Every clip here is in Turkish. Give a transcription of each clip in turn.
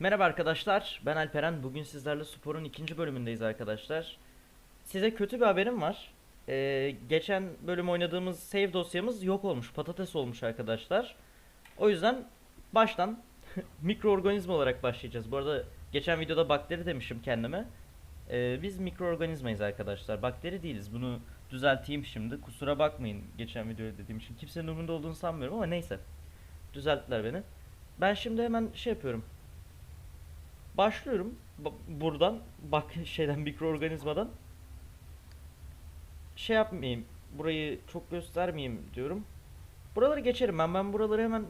Merhaba arkadaşlar, ben Alperen. Bugün sizlerle sporun ikinci bölümündeyiz arkadaşlar. Size kötü bir haberim var. Ee, geçen bölüm oynadığımız save dosyamız yok olmuş, patates olmuş arkadaşlar. O yüzden baştan mikroorganizma olarak başlayacağız. Bu arada geçen videoda bakteri demişim kendime. Ee, biz mikroorganizmayız arkadaşlar, bakteri değiliz. Bunu düzelteyim şimdi. Kusura bakmayın geçen videoda dediğim için. Kimsenin umurunda olduğunu sanmıyorum ama neyse. Düzelttiler beni. Ben şimdi hemen şey yapıyorum. Başlıyorum Ba- buradan bak şeyden mikroorganizmadan şey yapmayayım burayı çok göstermeyeyim diyorum. Buraları geçerim ben ben buraları hemen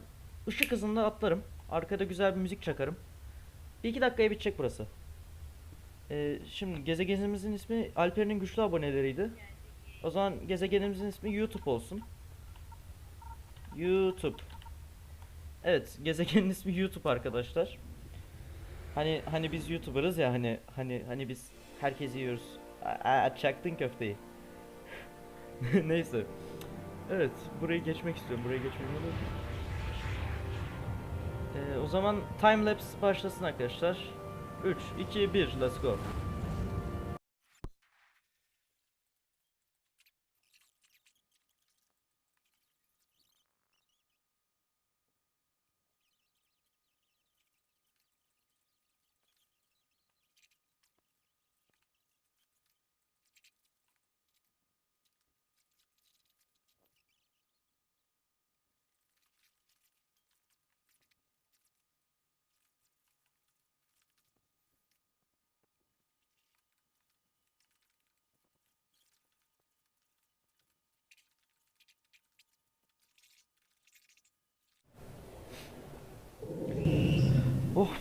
ışık hızında atlarım. Arkada güzel bir müzik çakarım. Bir iki dakikaya bitecek burası. Ee, şimdi gezegenimizin ismi Alper'in güçlü aboneleriydi. O zaman gezegenimizin ismi YouTube olsun. YouTube. Evet, gezegenin ismi YouTube arkadaşlar. Hani hani biz YouTuber'ız ya hani hani hani biz herkesi yiyoruz. Çaktın köfteyi. Neyse. Evet, burayı geçmek istiyorum. Burayı geçmem olur. Ee, o zaman time lapse başlasın arkadaşlar. 3 2 1 let's go.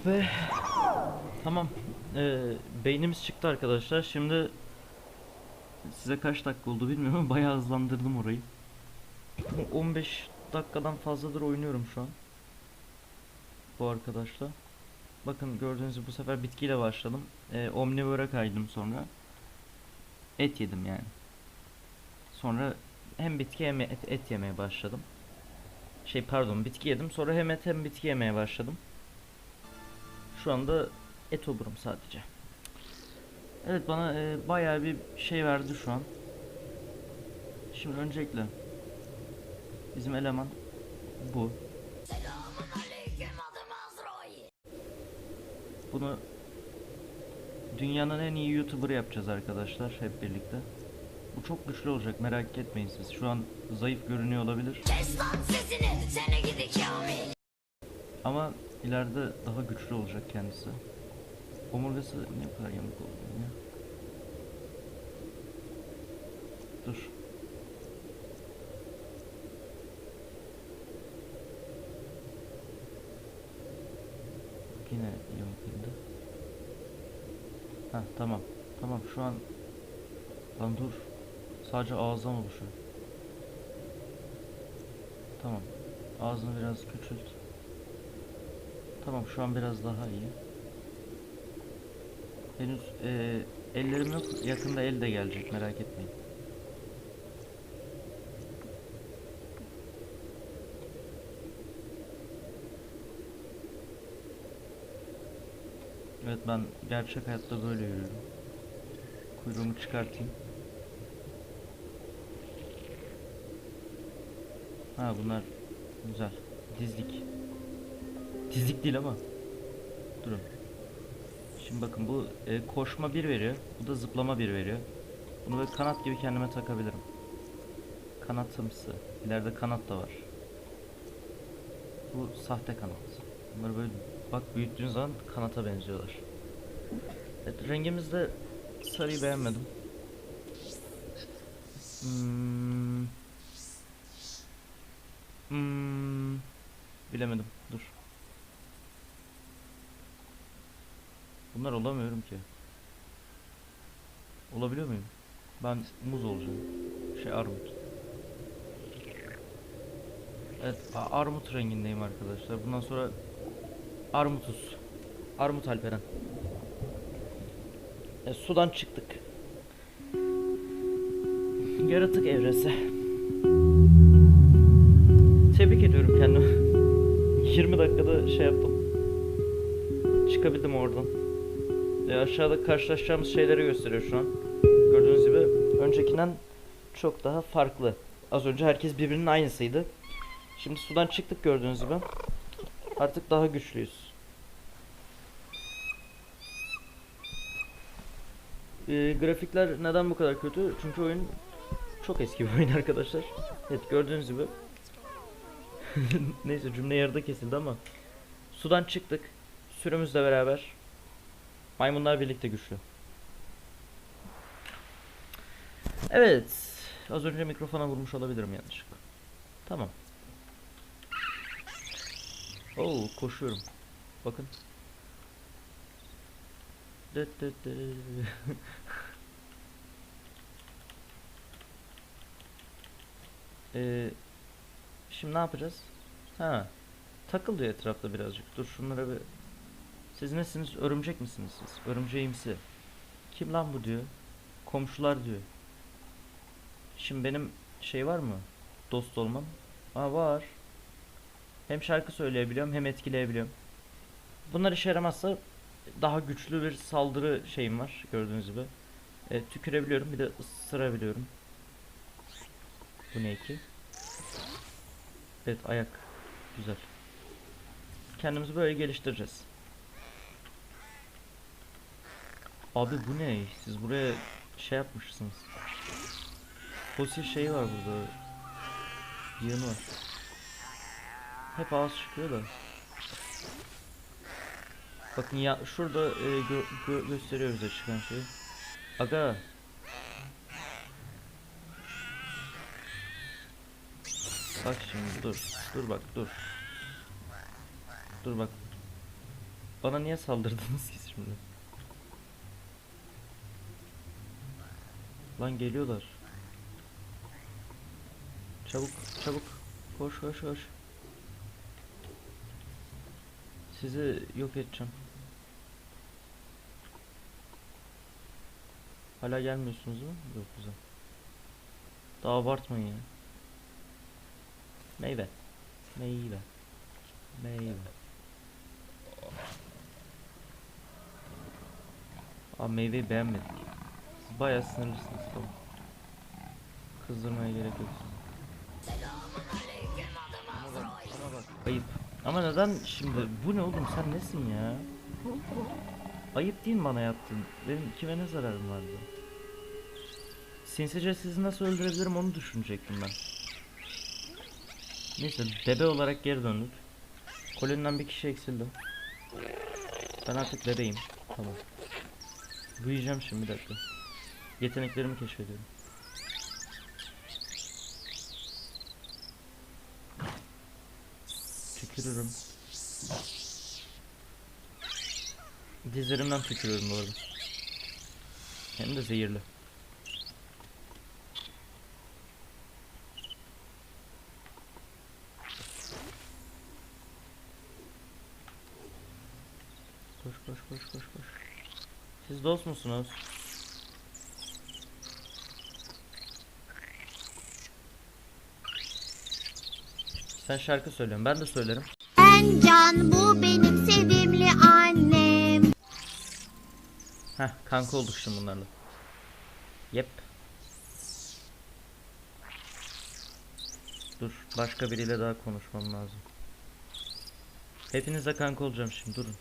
Be. Tamam. Ee, beynimiz çıktı arkadaşlar. Şimdi size kaç dakika oldu bilmiyorum bayağı hızlandırdım orayı. 15 dakikadan fazladır oynuyorum şu an. Bu arkadaşla. Bakın gördüğünüz gibi bu sefer bitkiyle başladım. Ee, omnivore'a kaydım sonra. Et yedim yani. Sonra hem bitki hem et, et yemeye başladım. Şey pardon bitki yedim sonra hem et hem bitki yemeye başladım. Şu anda et oburum sadece. Evet bana e, bayağı bir şey verdi şu an. Şimdi öncelikle bizim eleman bu. Bunu dünyanın en iyi YouTuber yapacağız arkadaşlar hep birlikte. Bu çok güçlü olacak merak etmeyin siz. Şu an zayıf görünüyor olabilir ama ileride daha güçlü olacak kendisi. Omurgası niye bu kadar yamuk oldu ya? Dur. Yine yamuk indi. Heh tamam. Tamam şu an Lan dur. Sadece ağızdan oluşuyor. Tamam. Ağzını biraz küçült. Tamam şu an biraz daha iyi. Henüz eee, ellerim yok. Yakında el de gelecek merak etmeyin. Evet ben gerçek hayatta böyle yürüyorum. Kuyruğumu çıkartayım. Ha bunlar güzel. Dizlik. Dizlik değil ama. Durun. Şimdi bakın bu e, koşma bir veriyor. Bu da zıplama bir veriyor. Bunu böyle kanat gibi kendime takabilirim. Kanatımsı. İleride kanat da var. Bu sahte kanat. Bunları böyle bak büyüttüğün zaman kanata benziyorlar. Evet, rengimizde sarıyı beğenmedim. Hmm. Hmm. Bilemedim. Dur. Bunlar olamıyorum ki. Olabiliyor muyum? Ben muz olacağım. Şey armut. Evet, armut rengindeyim arkadaşlar. Bundan sonra armutuz. Armut Alperen. E, sudan çıktık. Yaratık evresi. Tebrik ediyorum kendimi. 20 dakikada şey yaptım. çıkabildim oradan. E, aşağıda karşılaşacağımız şeyleri gösteriyor şu an. Gördüğünüz gibi öncekinden çok daha farklı. Az önce herkes birbirinin aynısıydı. Şimdi sudan çıktık gördüğünüz gibi. Artık daha güçlüyüz. E, grafikler neden bu kadar kötü? Çünkü oyun çok eski bir oyun arkadaşlar. Evet gördüğünüz gibi. Neyse cümle yarıda kesildi ama. Sudan çıktık. Sürümüzle beraber. Maymunlar birlikte güçlü. Evet. Az önce mikrofona vurmuş olabilirim yanlışlıkla. Tamam. Oo koşuyorum. Bakın. Ee, şimdi ne yapacağız? Ha. Takıl diyor etrafta birazcık. Dur şunlara bir... Siz nesiniz? Örümcek misiniz siz? Örümceğimsi. Kim lan bu diyor. Komşular diyor. Şimdi benim şey var mı? Dost olmam. Aa var. Hem şarkı söyleyebiliyorum hem etkileyebiliyorum. Bunlar işe yaramazsa daha güçlü bir saldırı şeyim var gördüğünüz gibi. E, tükürebiliyorum bir de ısırabiliyorum. Bu ne ki? Evet ayak. Güzel. Kendimizi böyle geliştireceğiz. Abi bu ne? Siz buraya şey yapmışsınız. Fosil şey var burada. Yığını var. Hep ağız çıkıyor da. Bakın ya şurada e, gö- gö- gösteriyor bize çıkan şeyi. Aga. Bak şimdi dur. Dur bak dur. Dur bak. Bana niye saldırdınız ki şimdi? Lan geliyorlar. Çabuk çabuk. Koş koş koş. Sizi yok edeceğim. Hala gelmiyorsunuz mu? Yok güzel. Daha abartmayın ya. Meyve. Meyve. Meyve. Abi meyveyi beğenmedik. Siz bayağı sinirlisiniz tamam. Kızdırmaya gerek yok. Ayıp. Ama neden şimdi bu ne oğlum sen nesin ya? Ayıp değil bana yaptın? Benim kime ne zararım vardı? Sinsice sizi nasıl öldürebilirim onu düşünecektim ben. Neyse bebe olarak geri döndük. Koloniden bir kişi eksildi. Ben artık bebeyim. Tamam. Büyüyeceğim şimdi bir dakika. Yeteneklerimi keşfediyorum. Tükürürüm. Dizlerimden tükürüyorum bu arada. Hem de zehirli. Koş koş koş koş koş. Siz dost musunuz? Sen şarkı söylüyorsun. Ben de söylerim. Ben Can, bu benim sevimli annem. Heh kanka olduk şimdi bunlarla. Yep. Dur başka biriyle daha konuşmam lazım. Hepinizle kanka olacağım şimdi durun.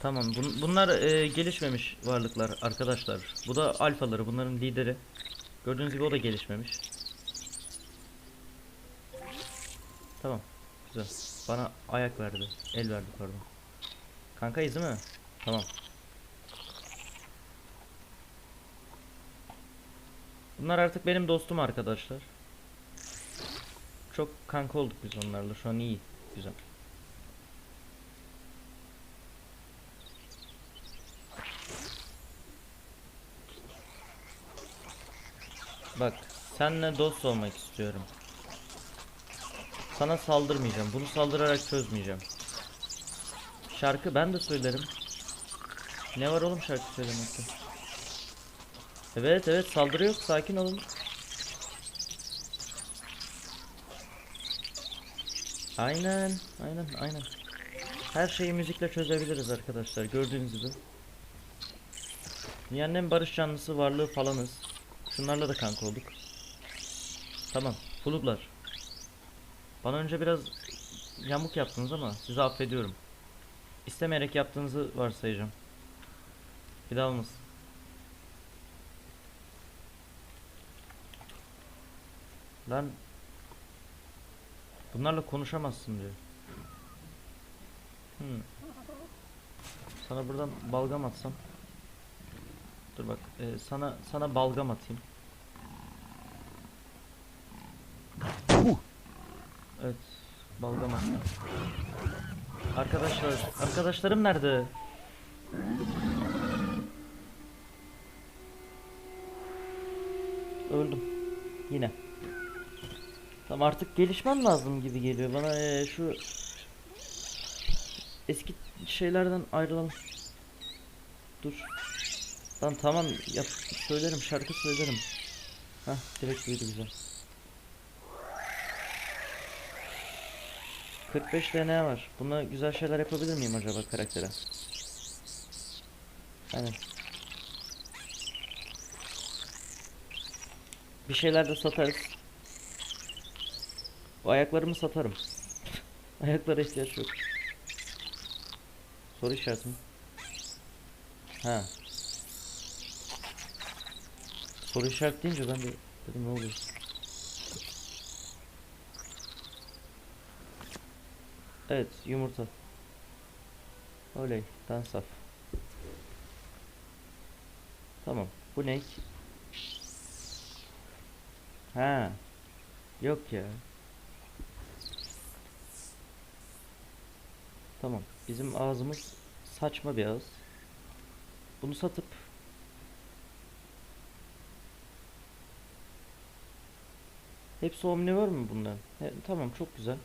Tamam bun- bunlar e, gelişmemiş varlıklar arkadaşlar. Bu da alfaları bunların lideri. Gördüğünüz gibi o da gelişmemiş. Tamam güzel. Bana ayak verdi. El verdi pardon. Kankayız değil mi? Tamam. Bunlar artık benim dostum arkadaşlar. Çok kanka olduk biz onlarla. Şu an iyi. Güzel. Bak, senle dost olmak istiyorum. Sana saldırmayacağım. Bunu saldırarak çözmeyeceğim. Şarkı ben de söylerim. Ne var oğlum şarkı söylemekte? Evet evet saldırı yok sakin olun. Aynen aynen aynen. Her şeyi müzikle çözebiliriz arkadaşlar gördüğünüz gibi. Dünyanın en barış canlısı varlığı falanız. Şunlarla da kanka olduk. Tamam, fulublar. Bana önce biraz yamuk yaptınız ama sizi affediyorum. İstemeyerek yaptığınızı varsayacağım. Bir daha olmasın. Lan Bunlarla konuşamazsın diyor. Hmm. Sana buradan balgam atsam. Dur bak, e, sana sana balgam atayım. Evet, balgam attım. Arkadaşlar, arkadaşlarım nerede? Öldüm. Yine. Tamam artık gelişmem lazım gibi geliyor bana Ee, şu eski şeylerden ayrılalım. Dur. Lan tamam yap söylerim şarkı söylerim. Hah direkt duydu güzel. 45 DNA var. Buna güzel şeyler yapabilir miyim acaba karaktere? Aynen. Bir şeyler de satarız. O ayaklarımı satarım. Ayaklara ihtiyaç yok. Soru işareti mi? Ha. Soru işareti deyince ben de dedim ne oluyor? Evet yumurta. Oley dan saf. Tamam bu ne? Ha. Yok ya. Tamam. Bizim ağzımız saçma bir ağız. Bunu satıp Hepsi omnivor mu bundan? He, tamam çok güzel.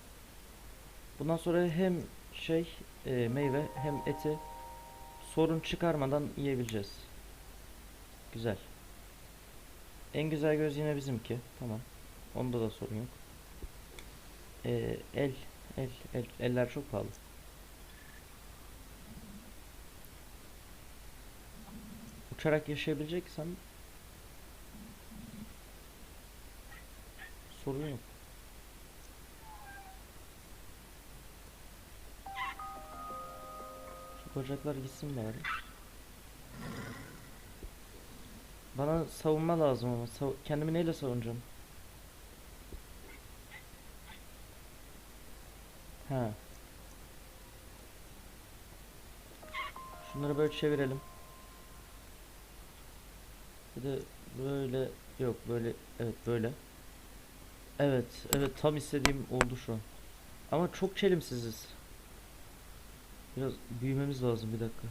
Bundan sonra hem şey e, meyve hem eti sorun çıkarmadan yiyebileceğiz. Güzel. En güzel göz yine bizimki. Tamam. Onda da sorun yok. E, el, el, el, eller çok pahalı. Uçarak yaşayabileceksem sorun yok. Şu bacaklar gitsin bari. Bana savunma lazım ama sav- kendimi neyle savunacağım? Ha. Şunları böyle çevirelim. Bir de böyle yok böyle evet böyle. Evet evet tam istediğim oldu şu. Ama çok çelimsiziz. Biraz büyümemiz lazım bir dakika.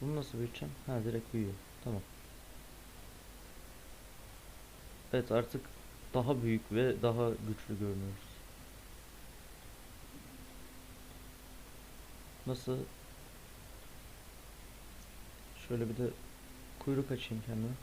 Bunu nasıl büyüteceğim? Ha direkt büyüyor. Tamam. Evet artık daha büyük ve daha güçlü görünüyoruz. Nasıl? Şöyle bir de kuyruk açayım kendime.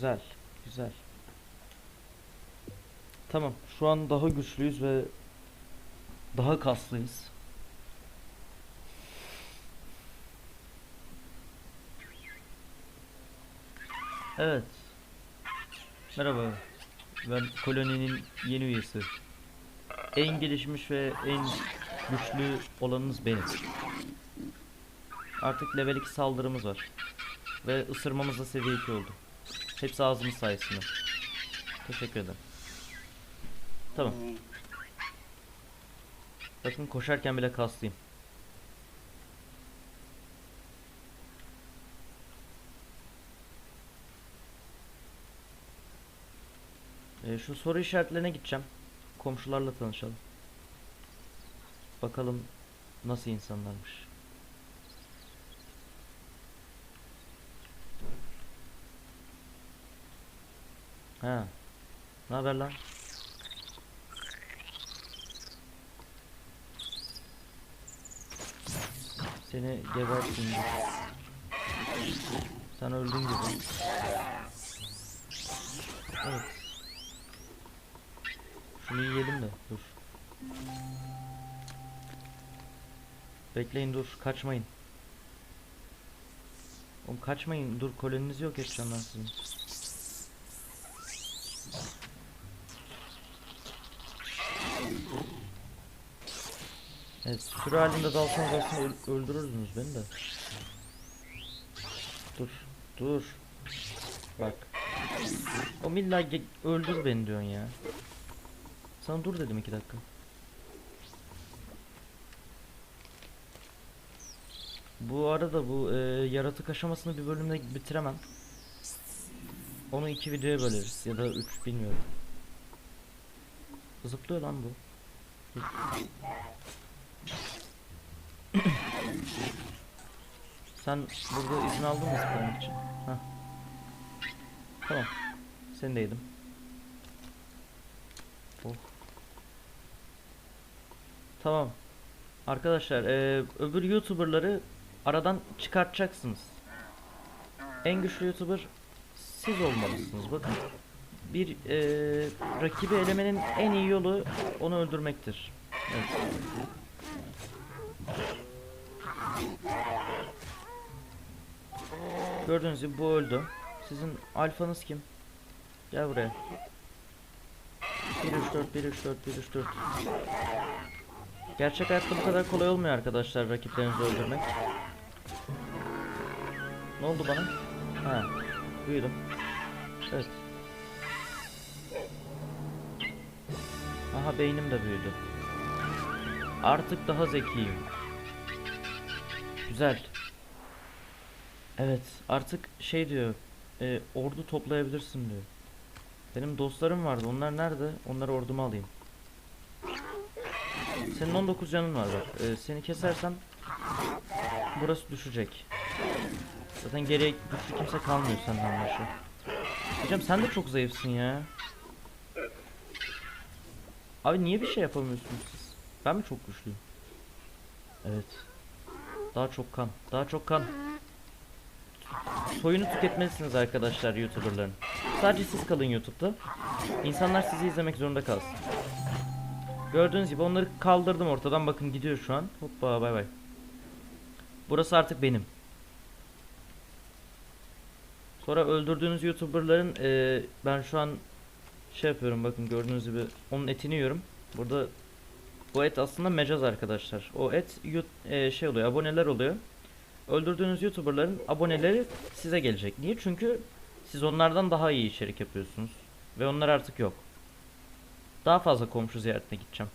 Güzel, güzel. Tamam, şu an daha güçlüyüz ve daha kaslıyız. Evet. Merhaba. Ben koloninin yeni üyesi. En gelişmiş ve en güçlü olanınız benim. Artık level 2 saldırımız var. Ve ısırmamız da seviye 2 oldu. Hepsi ağzımız sayesinde. Teşekkür ederim. Tamam. Bakın koşarken bile kaslıyım. Ee, şu soru işaretlerine gideceğim. Komşularla tanışalım. Bakalım nasıl insanlarmış. Ha. Ne haber lan? Seni dur. Sen öldün gibi. Evet. Şunu yiyelim de dur. Bekleyin dur kaçmayın. Oğlum kaçmayın dur koloniniz yok edeceğim ben sizin. Evet sürü halinde dalsanız aslında öl- öldürürdünüz beni de. Dur dur. Bak. O illa ge- öldür beni diyorsun ya. Sana dur dedim iki dakika. Bu arada bu e, yaratık aşamasını bir bölümde bitiremem. Onu iki videoya böleriz ya da üç bilmiyorum. Zıplıyor lan bu. Dur. Sen burada izin aldın mı zıplamak için? Heh. Tamam. Seni de yedim. Oh. Tamam. Arkadaşlar eee, öbür YouTuber'ları aradan çıkartacaksınız. En güçlü YouTuber siz olmalısınız. Bakın. Bir eee, rakibi elemenin en iyi yolu onu öldürmektir. Evet. Gördüğünüz gibi bu öldü. Sizin alfanız kim? Gel buraya. 1 3 4 1 3 4 1 3 4 Gerçek hayatta bu kadar kolay olmuyor arkadaşlar rakiplerinizi öldürmek. Ne oldu bana? Ha, büyüdüm. Evet. Aha beynim de büyüdü. Artık daha zekiyim. Güzel. Evet, artık şey diyor. e, ordu toplayabilirsin diyor. Benim dostlarım vardı. Onlar nerede? Onları orduma alayım. Senin 19 canın var bak. Ee, seni kesersem burası düşecek. Zaten geriye güçlü kimse kalmıyor senden başka. Hocam sen de çok zayıfsın ya. Abi niye bir şey yapamıyorsunuz siz? Ben mi çok güçlüyüm? Evet. Daha çok kan. Daha çok kan. Soyunu tüketmelisiniz arkadaşlar YouTuber'ların. Sadece siz kalın YouTube'da. İnsanlar sizi izlemek zorunda kalsın. Gördüğünüz gibi onları kaldırdım ortadan. Bakın gidiyor şu an. Hoppa bay bay. Burası artık benim. Sonra öldürdüğünüz YouTuber'ların eee, ben şu an şey yapıyorum bakın gördüğünüz gibi onun etini yiyorum. Burada bu et aslında mecaz arkadaşlar. O et eee, şey oluyor aboneler oluyor. Öldürdüğünüz YouTuber'ların aboneleri size gelecek. Niye? Çünkü siz onlardan daha iyi içerik yapıyorsunuz. Ve onlar artık yok. Daha fazla komşu ziyaretine gideceğim.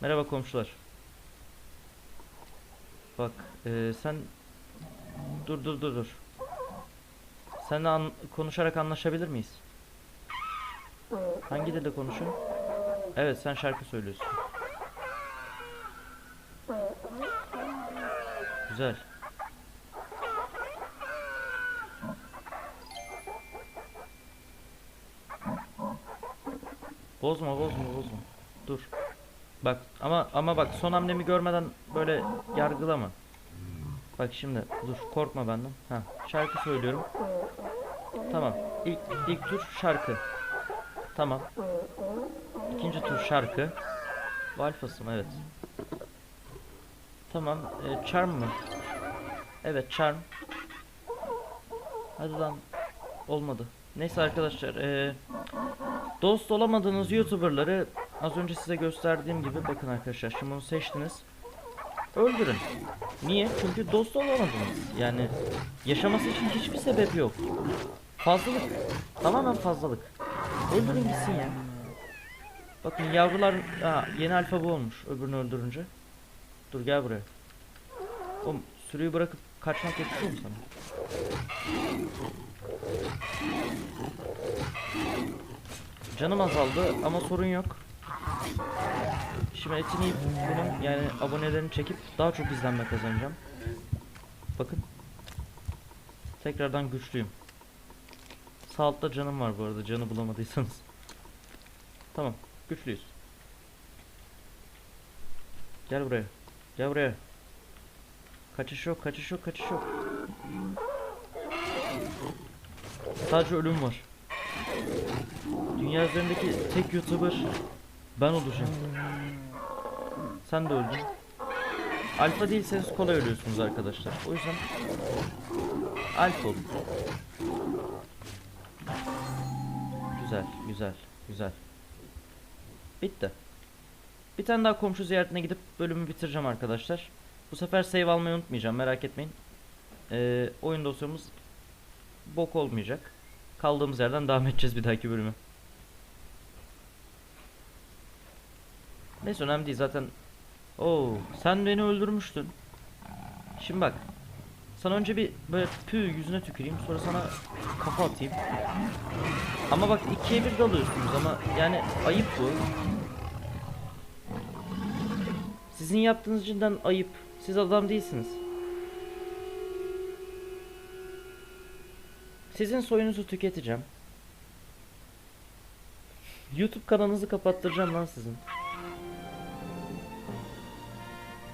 Merhaba komşular. Bak eee, sen dur dur dur dur. Seninle an- konuşarak anlaşabilir miyiz? Hangi dilde konuşuyorsun? Evet sen şarkı söylüyorsun. Güzel. Bozma bozma bozma. Dur. Bak ama ama bak son hamlemi görmeden böyle yargılama. Bak şimdi dur korkma benden. Ha şarkı söylüyorum. Tamam. İlk ilk tur şarkı. Tamam. İkinci tur şarkı. Bu alfası mı? Evet. Tamam. E, charm mı? Evet charm. Hadi lan. Olmadı. Neyse arkadaşlar. E, dost olamadığınız YouTuber'ları az önce size gösterdiğim gibi bakın arkadaşlar. Şimdi bunu seçtiniz. Öldürün. Niye? Çünkü dost olamadınız. Yani yaşaması için hiçbir sebep yok. Fazlalık. Tamamen fazlalık. Öldürün gitsin ya. Bakın yavrular Aa, yeni alfa bu olmuş öbürünü öldürünce. Dur gel buraya. Oğlum sürüyü bırakıp kaçmak yakışıyor mu sana? Canım azaldı ama sorun yok. Şimdi etini yiyip bunun yani abonelerini çekip daha çok izlenme kazanacağım. Bakın. Tekrardan güçlüyüm. Sağ altta canım var bu arada canı bulamadıysanız. Tamam güçlüyüz. Gel buraya. Gel buraya. Kaçış yok, kaçış yok, kaçış yok. Sadece ölüm var. Dünya üzerindeki tek YouTuber ben olacağım. Sen de öldün. Alfa değilseniz kolay ölüyorsunuz arkadaşlar. O yüzden alfa olun. Güzel, güzel, güzel. Bitti. Bir tane daha komşu ziyaretine gidip bölümü bitireceğim arkadaşlar. Bu sefer save almayı unutmayacağım merak etmeyin. Ee, oyun dosyamız bok olmayacak. Kaldığımız yerden devam edeceğiz bir dahaki bölümü. Neyse önemli değil zaten. Oo, sen beni öldürmüştün. Şimdi bak. Sana önce bir böyle pü yüzüne tüküreyim sonra sana kafa atayım. Ama bak ikiye bir dalıyorsunuz ama yani ayıp bu. Sizin yaptığınız cidden ayıp. Siz adam değilsiniz. Sizin soyunuzu tüketeceğim. YouTube kanalınızı kapattıracağım lan sizin.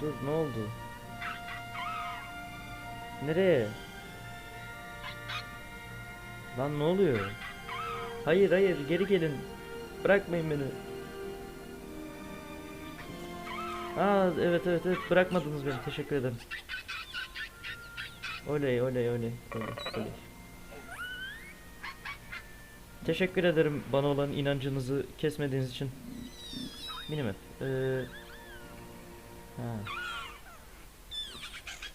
Dur ne oldu? Nereye? Lan ne oluyor? Hayır hayır geri gelin. Bırakmayın beni. Aa evet evet evet bırakmadınız beni teşekkür ederim. Oley oley oley oley oley. Teşekkür ederim bana olan inancınızı kesmediğiniz için. Minimap. Ee, ha.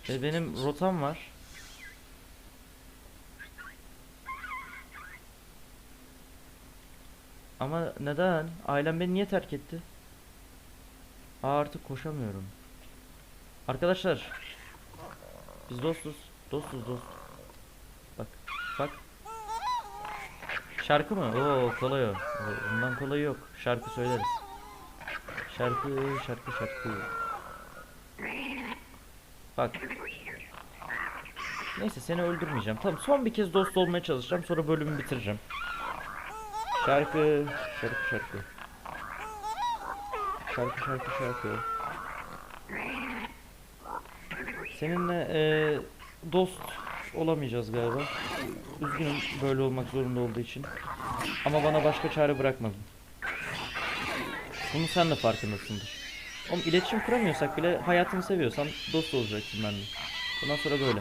E, benim rotam var. Ama neden? Ailem beni niye terk etti? Aa, artık koşamıyorum. Arkadaşlar. Biz dostuz. Dostuz dost. Bak. Bak. Şarkı mı? Oo kolay o. Oo, Bundan kolay yok. Şarkı söyleriz. Şarkı, şarkı, şarkı. Bak. Neyse seni öldürmeyeceğim. Tamam son bir kez dost olmaya çalışacağım. Sonra bölümü bitireceğim. Şarkı, şarkı, şarkı. Şarkı, şarkı, şarkı. Seninle eee, dost olamayacağız galiba. Üzgünüm böyle olmak zorunda olduğu için. Ama bana başka çare bırakmadın. Bunu sen de farkındasındır. Oğlum iletişim kuramıyorsak bile hayatını seviyorsan dost olacaksın benimle. Bundan sonra böyle.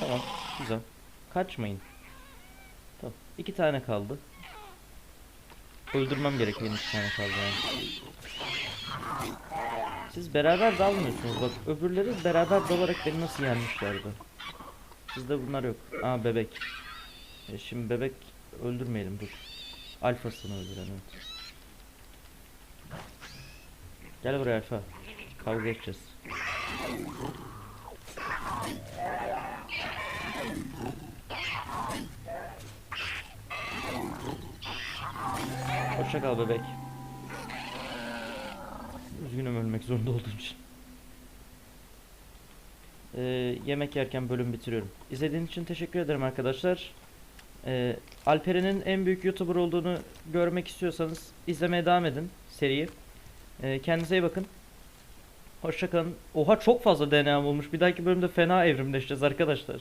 Tamam, güzel. Kaçmayın. Tamam, iki tane kaldı. Öldürmem gereken iki tane kaldı yani. Siz beraber dalmıyorsunuz bak öbürleri beraber dalarak beni nasıl yenmişlerdi. Sizde bunlar yok. Aa bebek. E şimdi bebek öldürmeyelim dur. Alfasını öldüren evet. Gel buraya alfa. Kavga edeceğiz. Hoşça kal bebek. Üzgünüm ölmek zorunda olduğum için. Ee, yemek yerken bölüm bitiriyorum. İzlediğiniz için teşekkür ederim arkadaşlar. Ee, Alperen'in en büyük YouTuber olduğunu görmek istiyorsanız izlemeye devam edin seriyi. Ee, kendinize iyi bakın. Hoşçakalın. Oha çok fazla DNA olmuş. Bir dahaki bölümde fena evrimleşeceğiz arkadaşlar.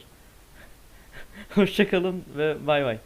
Hoşçakalın ve bay bay.